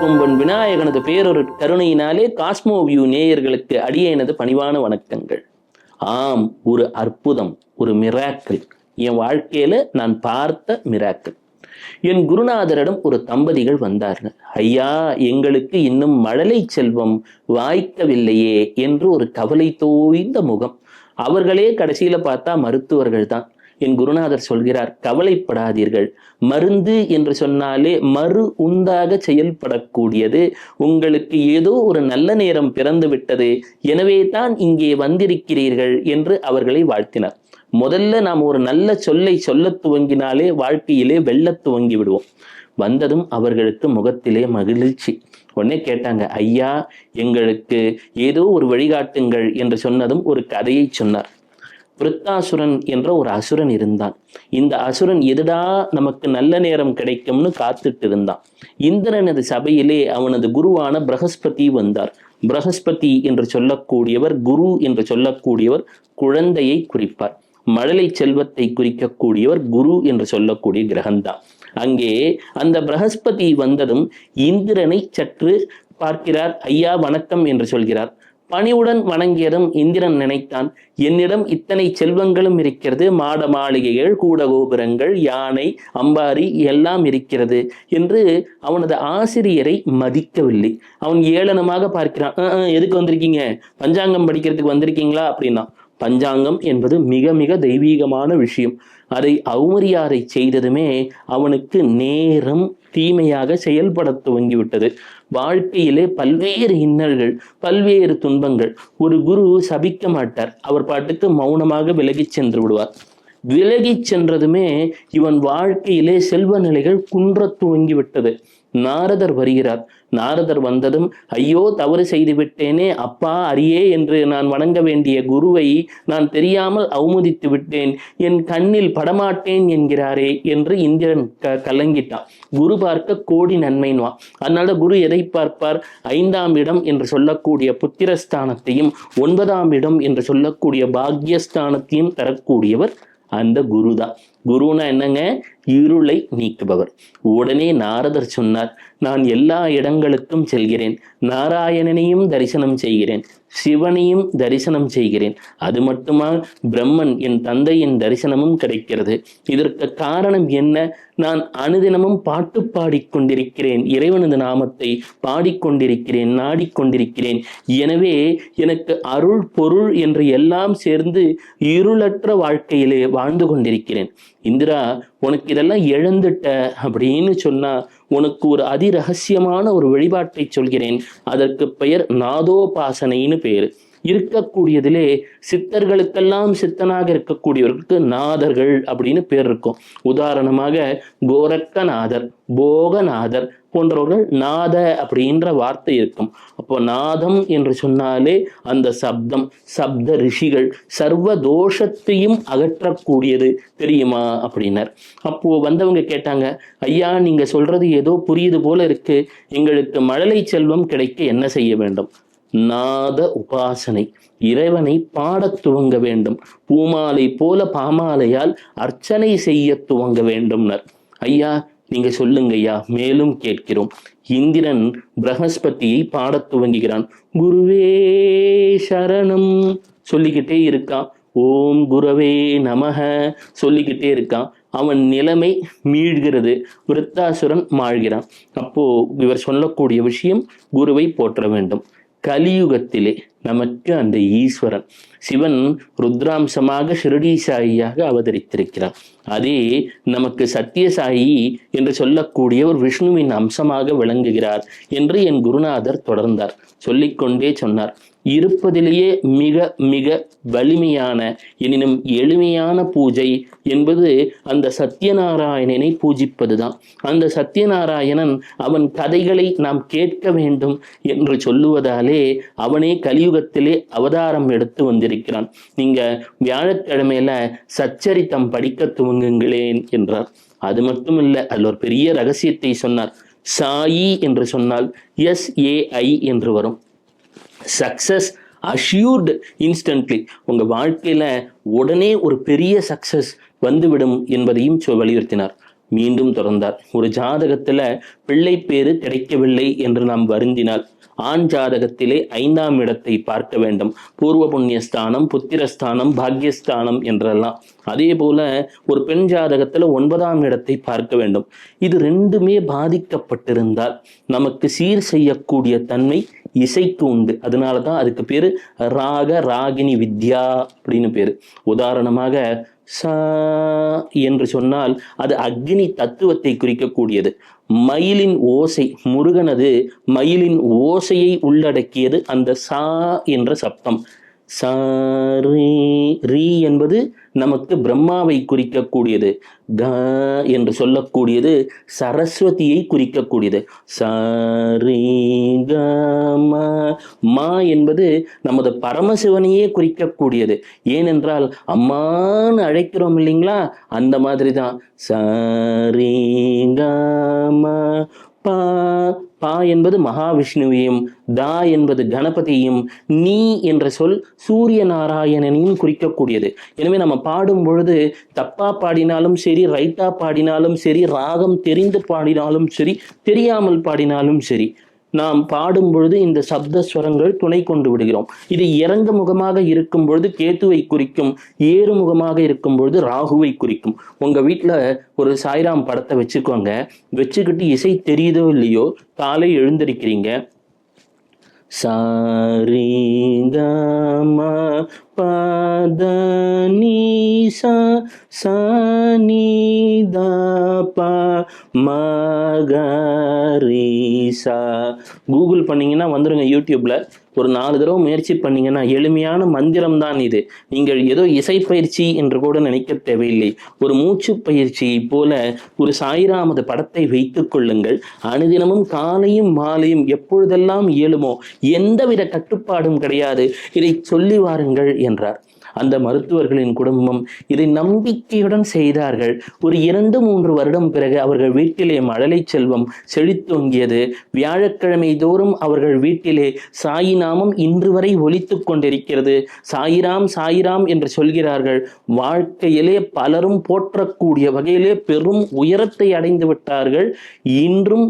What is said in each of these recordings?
கொம்பன் விநாயகனது பேரொரு கருணையினாலே Cosmo view நேயர்களுக்கு அடியேனது பணிவான வணக்கங்கள். ஆம் ஒரு அற்புதம் ஒரு மிராக்கிள் என் வாழ்க்கையில நான் பார்த்த மிராக்கிள் என் குருநாதரிடம் ஒரு தம்பதிகள் வந்தார்கள். ஐயா எங்களுக்கு இன்னும் மழலை செல்வம் வாய்க்கவில்லையே என்று ஒரு கவலை தோய்ந்த முகம். அவர்களே கடைசியில பார்த்தா மருத்துவர்கள் தான். என் குருநாதர் சொல்கிறார் கவலைப்படாதீர்கள். மருந்து என்று சொன்னாலே மறு உண்டாக செயல்படக்கூடியது. உங்களுக்கு ஏதோ ஒரு நல்ல நேரம் பிறந்து விட்டது எனவே தான் இங்கே வந்திருக்கிறீர்கள் என்று அவர்களை வாழ்த்தினார். முதல்ல நாம் ஒரு நல்ல சொல்லை சொல்லத் துவங்கினாலே வாழ்க்கையிலே வெள்ள துவங்கி விடுவோம் வந்ததும் அவர்களுக்கு முகத்திலே மகிழ்ச்சி. உடனே கேட்டாங்க ஐயா எங்களுக்கு ஏதோ ஒரு வழிகாட்டுங்கள் என்று சொன்னதும் ஒரு கதையை சொன்னார். விருத்தாசுரன் என்ற ஒரு அசுரன் இருந்தான். இந்த அசுரன் எதுடா நமக்கு நல்ல நேரம் கிடைக்கும்னு காத்துட்டு இருந்தான். இந்திரனது சபையிலே அவனது குருவான பிரகஸ்பதி வந்தார். பிரகஸ்பதி என்று சொல்லக்கூடியவர் குரு என்று சொல்லக்கூடியவர் குழந்தையை குறிப்பார். மழலை செல்வத்தை குறிக்கக்கூடியவர் குரு என்று சொல்லக்கூடிய கிரகம்தான் அங்கே அந்த பிரகஸ்பதி வந்ததும் இந்திரனை சற்று பார்க்கிறார். ஐயா வணக்கம் என்று சொல்கிறார். பணிவுடன் வணங்கியதும் இந்திரன் நினைத்தான். என்னிடம் இத்தனை செல்வங்களும் இருக்கிறது. மாட மாளிகைகள் கூட கோபுரங்கள் யானை அம்பாரி எல்லாம் இருக்கிறது என்று அவனது ஆசிரியரை மதிக்கவில்லை. அவன் ஏளனமாக பார்க்கிறான். எதுக்கு வந்திருக்கீங்க? பஞ்சாங்கம் படிக்கிறதுக்கு வந்திருக்கீங்களா? அப்படின்னா பஞ்சாங்கம் என்பது மிக மிக தெய்வீகமான விஷயம். அதை அவுமரியாரை செய்ததுமே அவனுக்கு நேரம் தீமையாக செயல்பட துவங்கிவிட்டது. வாழ்க்கையிலே பல்வேறு இன்னல்கள் பல்வேறு துன்பங்கள். ஒரு குரு சபிக்க மாட்டார். அவர் பாட்டுக்கு மௌனமாக விலகிச் சென்று விடுவார். விலகிச் சென்றதுமே இவன் வாழ்க்கையிலே செல்வ நிலைகள் குன்றத் துவங்கி விட்டது நாரதர் வருகிறார். நாரதர் வந்ததும் ஐயோ தவறு செய்து விட்டேனே அப்பா அரியே என்று நான் வணங்க வேண்டிய குருவை நான் தெரியாமல் அவமதித்து விட்டேன். என் கண்ணில் படமாட்டேன் என்கிறாரே என்று இந்திரன் க கலங்கிட்டான். குரு பார்க்க கோடி நன்மைன்வா. அதனால குரு எதை பார்ப்பார்? ஐந்தாம் இடம் என்று சொல்லக்கூடிய புத்திரஸ்தானத்தையும் ஒன்பதாம் இடம் என்று சொல்லக்கூடிய பாக்யஸ்தானத்தையும் தரக்கூடியவர் அந்த குரு தான். குருனா என்னங்க? இருளை நீக்குபவர். உடனே நாரதர் சொன்னார் நான் எல்லா இடங்களுக்கும் செல்கிறேன். நாராயணனையும் தரிசனம் செய்கிறேன். சிவனையும் தரிசனம் செய்கிறேன். அது மட்டுமா? பிரம்மன் என் தந்தையின் தரிசனமும் கிடைக்கிறது. இதற்கு காரணம் என்ன? நான் அனுதினமும் பாட்டு பாடிக்கொண்டிருக்கிறேன். இறைவனது நாமத்தை பாடிக்கொண்டிருக்கிறேன் நாடிக்கொண்டிருக்கிறேன். எனவே எனக்கு அருள் பொருள் என்று எல்லாம் சேர்ந்து இருளற்ற வாழ்க்கையிலே வாழ்ந்து கொண்டிருக்கிறேன். இந்திரா உனக்கு இதெல்லாம் இழந்துட்ட அப்படின்னு சொன்னா உனக்கு ஒரு அதிரகசியமான ஒரு வழிபாட்டை சொல்கிறேன். அதற்கு பெயர் நாதோபாசனைன்னு பேர். இருக்கக்கூடியதிலே சித்தர்களுக்கெல்லாம் சித்தனாக இருக்கக்கூடியவர்களுக்கு நாதர்கள் அப்படின்னு பேர் இருக்கும். உதாரணமாக கோரக்கநாதர் போகநாதர் போன்றவர்கள் நாத அப்படின்ற வார்த்தை இருக்கும். அப்போ நாதம் என்று சொன்னாலே அந்த சப்தம் சப்த ரிஷிகள் சர்வ தோஷத்தையும் அகற்றக்கூடியது. தெரியுமா? அப்படின்னார். அப்போ வந்தவங்க கேட்டாங்க ஐயா நீங்க சொல்றது ஏதோ புரியுது போல இருக்கு. எங்களுக்கு மழலை செல்வம் கிடைக்க என்ன செய்ய வேண்டும்? நாத உபாசனை. இறைவனை பாடத் துவங்க வேண்டும். பூமாலை போல பாமாலையால் அர்ச்சனை செய்ய துவங்க வேண்டும்னர். ஐயா நீங்க சொல்லுங்க ஐயா மேலும் கேட்கிறோம். இந்திரன் பிரகஸ்பதியை பாடத் துவங்குகிறான். குருவே சரணம். சொல்லிக்கிட்டே இருக்கான். ஓம் குரவே நமக. சொல்லிக்கிட்டே இருக்கான். அவன் நிலைமை மீழ்கிறது விருத்தாசுரன் மாழ்கிறான். அப்போ இவர் சொல்லக்கூடிய விஷயம் குருவை போற்ற வேண்டும். கலியுகத்திலே நமக்கு அந்த ஈஸ்வரன். சிவன் ருத்ராம்சமாக ஷிரடி சாயியாக அவதரித்திருக்கிறார். அதே நமக்கு சத்தியசாயி என்று சொல்லக்கூடிய ஒரு விஷ்ணுவின் அம்சமாக விளங்குகிறார் என்று என் குருநாதர் தொடர்ந்தார். சொல்லிக்கொண்டே சொன்னார். இருப்பதிலேயே மிக மிக வலிமையான எனினும் எளிமையான பூஜை என்பது அந்த சத்யநாராயணனை பூஜிப்பதுதான். அந்த சத்யநாராயணன் அவன் கதைகளை நாம் கேட்க வேண்டும் என்று சொல்லுவதாலே அவனே கலியுகத்திலே அவதாரம் எடுத்து வந்திருக்கிறான். நீங்க வியாழக்கிழமையில சச்சரித்தம் படிக்க துவங்குங்களேன் என்றார். அது மட்டும் இல்லை அதில் ஒரு பெரிய ரகசியத்தை சொன்னார். சாயி என்று சொன்னால் எஸ் ஏஐ என்று வரும். சக்சஸ் அஷ்யூர்டு இன்ஸ்டன்ட்லி உங்க வாழ்க்கையில உடனே ஒரு பெரிய சக்சஸ் வந்துவிடும் என்பதையும் வலியுறுத்தினார். மீண்டும் தொடர்ந்தார். ஒரு ஜாதகத்துல பிள்ளை பேரு கிடைக்கவில்லை என்று நாம் வருந்தினால் ஆண் ஜாதகத்திலே ஐந்தாம் இடத்தை பார்க்க வேண்டும். பூர்வ புண்ணியஸ்தானம் புத்திரஸ்தானம் பாக்யஸ்தானம் என்றெல்லாம். அதே போல ஒரு பெண் ஜாதகத்துல ஒன்பதாம் இடத்தை பார்க்க வேண்டும். இது ரெண்டுமே பாதிக்கப்பட்டிருந்தால் நமக்கு சீர் செய்யக்கூடிய தன்மை இசைக்கு உண்டு. அதனால தான் அதுக்கு பேரு ராக ராகினி வித்யா அப்படின்னு பேரு. உதாரணமாக சா என்று சொன்னால் அது அக்னி தத்துவத்தை குறிக்கக்கூடியது. மயிலின் ஓசை முருகனது மயிலின் ஓசையை உள்ளடக்கியது அந்த சா என்ற சப்தம். சா ரீ ரீ என்பது நமக்கு பிரம்மாவை குறிக்கக்கூடியது. க என்று சொல்லக்கூடியது சரஸ்வதியை குறிக்கக்கூடியது. ச க மா. என்பது நமது பரமசிவனையே குறிக்கக்கூடியது. ஏனென்றால் அம்மான்னு அழைக்கிறோம் இல்லைங்களா? அந்த மாதிரி தான் ச க பா பா என்பது மகாவிஷ்ணுவையும் தா என்பது கணபதியும் நீ என்ற சொல் சூரிய நாராயணனையும் குறிக்கக்கூடியது. எனவே நம்ம பாடும் பொழுது தப்பா பாடினாலும் சரி ரைட்டா பாடினாலும் சரி ராகம் தெரிந்து பாடினாலும் சரி தெரியாமல் பாடினாலும் சரி நாம் பாடும் பொழுது இந்த சப்த ஸ்வரங்கள் துணை கொண்டு விடுகிறோம். இது இறங்க முகமாக இருக்கும் பொழுது கேத்துவை குறிக்கும் ஏறு முகமாக இருக்கும் பொழுது ராகுவை குறிக்கும். உங்க வீட்டில் ஒரு சாய்ராம் படத்தை வச்சுக்கோங்க. வச்சுக்கிட்டு இசை தெரியுதோ இல்லையோ காலை எழுந்திருக்கிறீங்க. சாரிகம பத நீசா சனிதப மகரிசா கூகுள் பண்ணீங்கன்னா வந்துருங்க யூடியூப்ல ஒரு நாலு தடவை முயற்சி பண்ணீங்கன்னா எளிமையான மந்திரம் தான் இது. நீங்கள் ஏதோ இசை பயிற்சி என்று கூட நினைக்க தேவையில்லை. ஒரு மூச்சு பயிற்சி போல ஒரு சாய்ராமது படத்தை வைத்துக் கொள்ளுங்கள். அனுதினமும் காலையும் மாலையும் எப்பொழுதெல்லாம் இயலுமோ எந்தவித கட்டுப்பாடும் கிடையாது. இதை சொல்லி வாருங்கள் என்றார். அந்த மருத்துவர்களின் குடும்பம் இதை நம்பிக்கையுடன் செய்தார்கள். ஒரு இரண்டு மூன்று வருடம் பிறகு அவர்கள் வீட்டிலே மழலை செல்வம் செழித்தோங்கியது. வியாழக்கிழமை தோறும் அவர்கள் வீட்டிலே சாயி நாமம் இன்று வரை ஒலித்துக் கொண்டிருக்கிறது. சாயிராம் சாயிராம் என்று சொல்கிறார்கள். வாழ்க்கையிலே பலரும் போற்றக்கூடிய வகையிலே பெரும் உயரத்தை அடைந்து விட்டார்கள். இன்றும்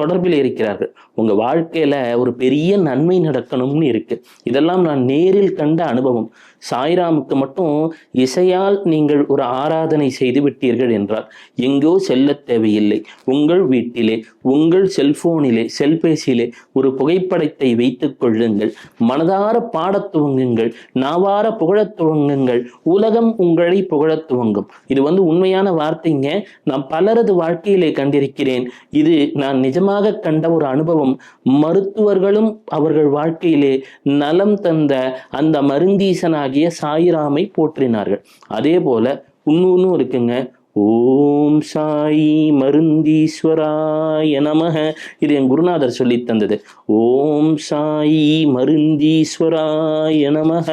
தொடர்பில் இருக்கிறார்கள். உங்க வாழ்க்கையில ஒரு பெரிய நன்மை நடக்கணும்னு இருக்கு. இதெல்லாம் நான் நேரில் கண்ட அனுபவம். சாய்ராமுக்கு மட்டும் இசையால் நீங்கள் ஒரு ஆராதனை செய்து விட்டீர்கள் என்றால் எங்கோ செல்ல தேவையில்லை. உங்கள் வீட்டிலே உங்கள் செல்போனிலே செல்பேசியிலே ஒரு புகைப்படத்தை வைத்துக் கொள்ளுங்கள். மனதார பாடத் துவங்குங்கள். நாவார புகழத் துவங்குங்கள். உலகம் உங்களை புகழத் துவங்கும். இது வந்து உண்மையான வார்த்தைங்க. நான் பலரது வாழ்க்கையிலே கண்டிருக்கிறேன். இது நான் நிஜமாக கண்ட ஒரு அனுபவம். மருத்துவர்களும் அவர்கள் வாழ்க்கையிலே நலம் தந்த அந்த மருந்தீசனாகிய சாயிராமை போற்றினார்கள். அதே போல இன்னொன்னும் இருக்குங்க. ஓம் சாயி மருந்தீஸ்வராய நமக. இது என் குருநாதர் சொல்லி தந்தது. ஓம் சாயி மருந்தீஸ்வராய நமக.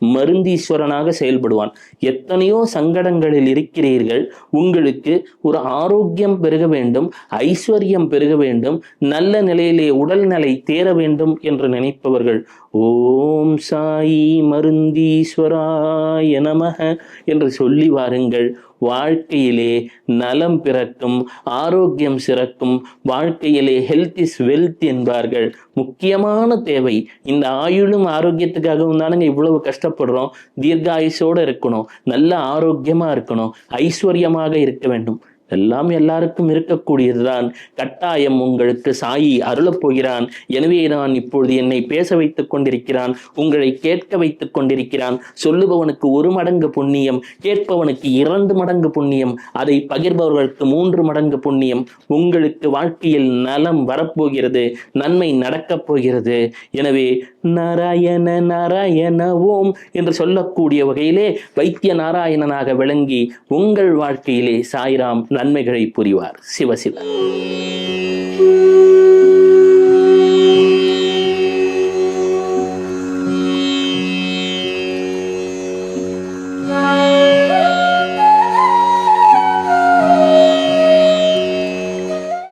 மருந்தீஸ்வரனாக செயல்படுவான். எத்தனையோ சங்கடங்களில் இருக்கிறீர்கள். உங்களுக்கு ஒரு ஆரோக்கியம் பெருக வேண்டும் ஐஸ்வர்யம் பெருக வேண்டும் நல்ல நிலையிலே உடல்நிலை தேர வேண்டும் என்று நினைப்பவர்கள் ஓம் சாயி மருந்தீஸ்வராய நமக என்று சொல்லி வாருங்கள். வாழ்க்கையிலே நலம் பிறக்கும் ஆரோக்கியம் சிறக்கும் வாழ்க்கையிலே ஹெல்த் இஸ் வெல்த் என்பார்கள். முக்கியமான தேவை. இந்த ஆயுளும் ஆரோக்கியத்துக்காகவும் தானுங்க இவ்வளவு கஷ்டப்படுறோம். தீர்காயுசோட இருக்கணும். நல்ல ஆரோக்கியமா இருக்கணும். ஐஸ்வர்யமாக இருக்க வேண்டும். எல்லாம் எல்லாருக்கும் இருக்கக்கூடியதுதான். கட்டாயம் உங்களுக்கு சாயி அருளப் போகிறான். எனவே நான் இப்பொழுது என்னை பேச வைத்துக் கொண்டிருக்கிறான். உங்களை கேட்க வைத்துக் கொண்டிருக்கிறான். சொல்லுபவனுக்கு ஒரு மடங்கு புண்ணியம் கேட்பவனுக்கு இரண்டு மடங்கு புண்ணியம் அதை பகிர்பவர்களுக்கு மூன்று மடங்கு புண்ணியம். உங்களுக்கு வாழ்க்கையில் நலம் வரப்போகிறது நன்மை நடக்கப் போகிறது. எனவே நாராயண நாராயண ஓம் என்று சொல்லக்கூடிய வகையிலே வைத்திய நாராயணனாக விளங்கி உங்கள் வாழ்க்கையிலே சாய்ராம் நன்மைகளை புரிவார். சிவசிவ.